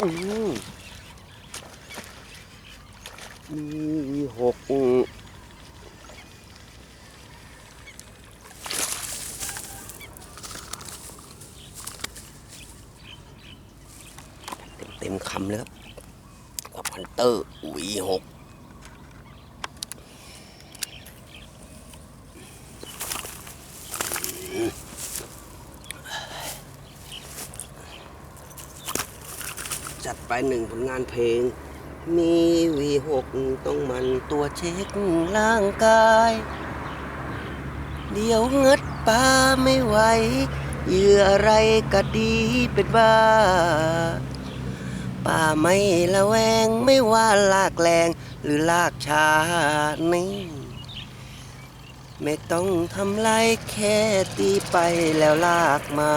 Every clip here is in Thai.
อืมมีหกเต็มเต็มคำเลยครับกับพันเตอร์วีหก จัดไปหนึ่งผลงานเพลง มีวีหกต้องมันตัวเช็คร่างกาย เดี๋ยวเงึดปลาไม่ไหวเหยื่ออะไรก็ดีเป็นบ้า ป่าไม่ละแวงไม่ว่าลากแรงหรือลากชานี่ไม่ต้องทำไรแค่ตีไปแล้วลากมา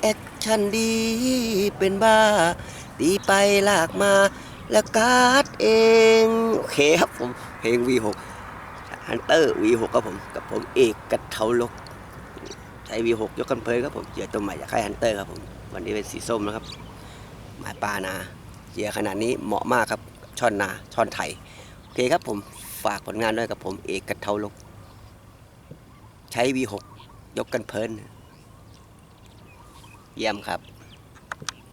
แอคชั่นดีเป็นบ้า ตีไปลากมาแล้วการ์ดเอง โอเคครับผม เพลง V6 ฮันเตอร์ V6 ครับผม กับผมเอกกัตเทาลก ใช้ V6 ยกกันเพลครับผมเหยื่อตัวใหม่จากค่ายฮันเตอร์ครับผม วันนี้เป็นสีส้มนะครับ หมายปลานาเหยื่อขนาดนี้เหมาะมากครับ ช่อนนาช่อนไทย โอเคครับผมฝากผลงานด้วยกับผมเอกกัตเทาลก ใช้ V6 ยกกันเพลิน เยี่ยมครับ